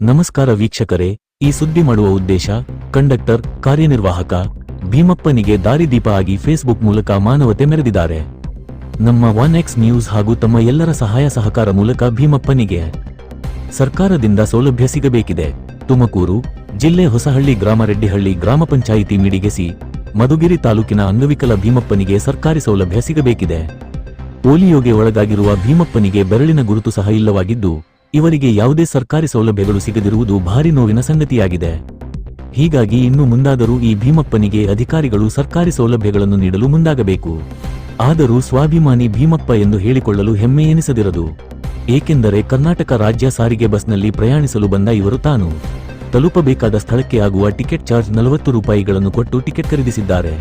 ನಮಸ್ಕಾರ ವೀಕ್ಷಕರೇ, ಈ ಸುದ್ದಿ ಮಾಡುವ ಉದ್ದೇಶ, ಕಂಡಕ್ಟರ್, ಕಾರ್ಯನಿರ್ವಾಹಕ, ಭೀಮಪ್ಪನಿಗೆ ದಾರಿದೀಪ ಆಗಿ ಫೇಸ್ಬುಕ್ ಮೂಲಕ ಮಾನವತೆ ಮೆರೆದಿದ್ದಾರೆ. ನಮ್ಮ ಒನ್ ಎಕ್ಸ್ ನ್ಯೂಸ್ ಹಾಗೂ ತಮ್ಮ ಎಲ್ಲರ ಸಹಾಯ ಸಹಕಾರ ಮೂಲಕ ಭೀಮಪ್ಪನಿಗೆ ಸರ್ಕಾರದಿಂದ ಸೌಲಭ್ಯ ಸಿಗಬೇಕಿದೆ. ತುಮಕೂರು ಜಿಲ್ಲೆ ಹೊಸಹಳ್ಳಿ ಗ್ರಾಮ ರೆಡ್ಡಿಹಳ್ಳಿ ಗ್ರಾಮ ಪಂಚಾಯಿತಿ ಮಿಡಿಗೆಸಿ ಮಧುಗಿರಿ ತಾಲೂಕಿನ ಅಂಗವಿಕಲ ಭೀಮಪ್ಪನಿಗೆ ಸರ್ಕಾರಿ ಸೌಲಭ್ಯ ಸಿಗಬೇಕಿದೆ. ಪೋಲಿಯೋಗೆ ಒಳಗಾಗಿರುವ ಭೀಮಪ್ಪನಿಗೆ ಬೆರಳಿನ ಗುರುತು ಸಹ ಇಲ್ಲವಾಗಿದ್ದು ಇವರಿಗೆ ಯಾವುದೇ ಸರ್ಕಾರಿ ಸೌಲಭ್ಯಗಳು ಸಿಗದಿರುವುದು ಭಾರಿ ನೋವಿನ ಸಂಗತಿಯಾಗಿದೆ. ಹೀಗಾಗಿ ಇನ್ನು ಮುಂದಾದರೂ ಈ ಭೀಮಪ್ಪನಿಗೆ ಅಧಿಕಾರಿಗಳು ಸರ್ಕಾರಿ ಸೌಲಭ್ಯಗಳನ್ನು ನೀಡಲು ಮುಂದಾಗಬೇಕು. ಆದರೂ ಸ್ವಾಭಿಮಾನಿ ಭೀಮಪ್ಪ ಎಂದು ಹೇಳಿಕೊಳ್ಳಲು ಹೆಮ್ಮೆ ಎನಿಸದಿರದು. ಏಕೆಂದರೆ ಕರ್ನಾಟಕ ರಾಜ್ಯ ಸಾರಿಗೆ ಬಸ್ನಲ್ಲಿ ಪ್ರಯಾಣಿಸಲು ಬಂದ ಇವರು ತಾನು. ತಲುಪಬೇಕಾದ ಸ್ಥಳಕ್ಕೆ ಆಗುವ ಟಿಕೆಟ್ ಚಾರ್ಜ್ ನಲವತ್ತು ರೂಪಾಯಿಗಳನ್ನು ಕೊಟ್ಟು ಟಿಕೆಟ್ ಖರೀದಿಸಿದ್ದಾರೆ.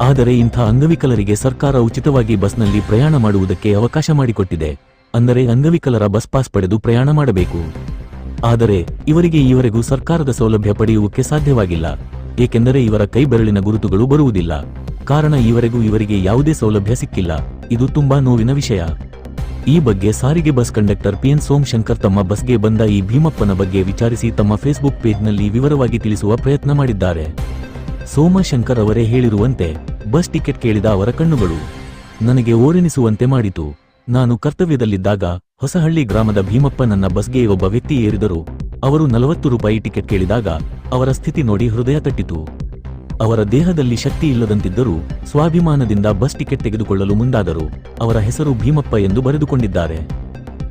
ಆದರೆ ಇಂಥ ಅಂಗವಿಕಲರಿಗೆ ಸರ್ಕಾರ ಉಚಿತವಾಗಿ ಬಸ್ನಲ್ಲಿ ಪ್ರಯಾಣ ಮಾಡುವುದಕ್ಕೆ ಅವಕಾಶ ಮಾಡಿಕೊಟ್ಟಿದೆ. ಅಂದರೆ ಅಂಗವಿಕಲರ ಬಸ್ ಪಾಸ್ ಪಡೆದು ಪ್ರಯಾಣ ಮಾಡಬೇಕು. ಆದರೆ ಇವರಿಗೆ ಈವರೆಗೂ ಸರ್ಕಾರದ ಸೌಲಭ್ಯ ಪಡೆಯುವಕ್ಕೆ ಸಾಧ್ಯವಾಗಿಲ್ಲ. ಏಕೆಂದರೆ ಇವರ ಕೈ ಬೆರಳಿನ ಗುರುತುಗಳು ಬರುವುದಿಲ್ಲ. ಕಾರಣ ಈವರೆಗೂ ಇವರಿಗೆ ಯಾವುದೇ ಸೌಲಭ್ಯ ಸಿಕ್ಕಿಲ್ಲ. ಇದು ತುಂಬಾ ನೋವಿನ ವಿಷಯ. ಈ ಬಗ್ಗೆ ಸಾರಿಗೆ ಬಸ್ ಕಂಡಕ್ಟರ್ ಪಿಎನ್ ಸೋಮಶಂಕರ್ ತಮ್ಮ ಬಸ್ಗೆ ಬಂದ ಈ ಭೀಮಪ್ಪನ ಬಗ್ಗೆ ವಿಚಾರಿಸಿ ತಮ್ಮ ಫೇಸ್ಬುಕ್ ಪೇಜ್ನಲ್ಲಿ ವಿವರವಾಗಿ ತಿಳಿಸುವ ಪ್ರಯತ್ನ ಮಾಡಿದ್ದಾರೆ. ಸೋಮಶಂಕರ್ ಅವರೇ ಹೇಳಿರುವಂತೆ, ಬಸ್ ಟಿಕೆಟ್ ಕೇಳಿದ ಅವರ ಕಣ್ಣುಗಳು ನನಗೆ ಓರೆನಿಸುವಂತೆ ಮಾಡಿತು. ನಾನು ಕರ್ತವ್ಯದಲ್ಲಿದ್ದಾಗ ಹೊಸಹಳ್ಳಿ ಗ್ರಾಮದ ಭೀಮಪ್ಪ ನನ್ನ ಬಸ್ಗೆ ಒಬ್ಬ ವ್ಯಕ್ತಿ ಏರಿದರು. ಅವರು ನಲವತ್ತು ರೂಪಾಯಿ ಟಿಕೆಟ್ ಕೇಳಿದಾಗ ಅವರ ಸ್ಥಿತಿ ನೋಡಿ ಹೃದಯ ತಟ್ಟಿತು. ಅವರ ದೇಹದಲ್ಲಿ ಶಕ್ತಿ ಇಲ್ಲದಂತಿದ್ದರೂ ಸ್ವಾಭಿಮಾನದಿಂದ ಬಸ್ ಟಿಕೆಟ್ ತೆಗೆದುಕೊಳ್ಳಲು ಮುಂದಾದರು. ಅವರ ಹೆಸರು ಭೀಮಪ್ಪ ಎಂದು ಬರೆದುಕೊಂಡಿದ್ದಾರೆ.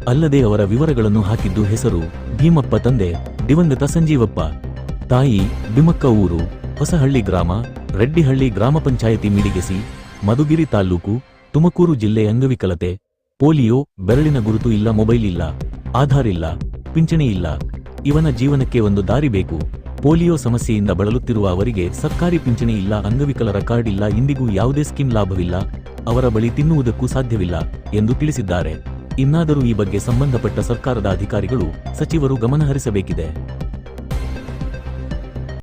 ಅಲ್ಲದೆ ಅವರ ವಿವರಗಳನ್ನು ಹಾಕಿದ್ದು ಹೆಸರು ಭೀಮಪ್ಪ ತಂದೆ, ದಿವಂಗತ ಸಂಜೀವಪ್ಪ. ತಾಯಿ ಬಿಮಕ್ಕ ಊರು, ಹೊಸಹಳ್ಳಿ ಗ್ರಾಮ, ರೆಡ್ಡಿಹಳ್ಳಿ ಗ್ರಾಮ ಪಂಚಾಯಿತಿ ಮಿಡಿಗೆಸಿ, ಮಧುಗಿರಿ ತಾಲ್ಲೂಕು ತುಮಕೂರು ಜಿಲ್ಲೆ ಅಂಗವಿಕಲತೆ. ಪೋಲಿಯೋ, ಬೆರಳಿನ ಗುರುತು ಇಲ್ಲ, ಮೊಬೈಲ್ ಇಲ್ಲ, ಆಧಾರ್ ಇಲ್ಲ, ಪಿಂಚಣಿ ಇಲ್ಲ. ಇವನ ಜೀವನಕ್ಕೆ ಒಂದು ದಾರಿ ಬೇಕು. ಪೋಲಿಯೋ ಸಮಸ್ಯೆಯಿಂದ ಬಳಲುತ್ತಿರುವ ಅವರಿಗೆ ಸರ್ಕಾರಿ ಪಿಂಚಣಿ ಇಲ್ಲ, ಅಂಗವಿಕಲರ ಕಾರ್ಡ್ ಇಲ್ಲ, ಇಂದಿಗೂ ಯಾವುದೇ ಸ್ಕೀಮ್ ಲಾಭವಿಲ್ಲ, ಅವರ ಬಳಿ ತಿನ್ನುವುದಕ್ಕೂ ಸಾಧ್ಯವಿಲ್ಲ ಎಂದು ತಿಳಿಸಿದ್ದಾರೆ. ಇನ್ನಾದರೂ ಈ ಬಗ್ಗೆ ಸಂಬಂಧಪಟ್ಟ ಸರ್ಕಾರದ ಅಧಿಕಾರಿಗಳು ಸಚಿವರು ಗಮನಹರಿಸಬೇಕಿದೆ.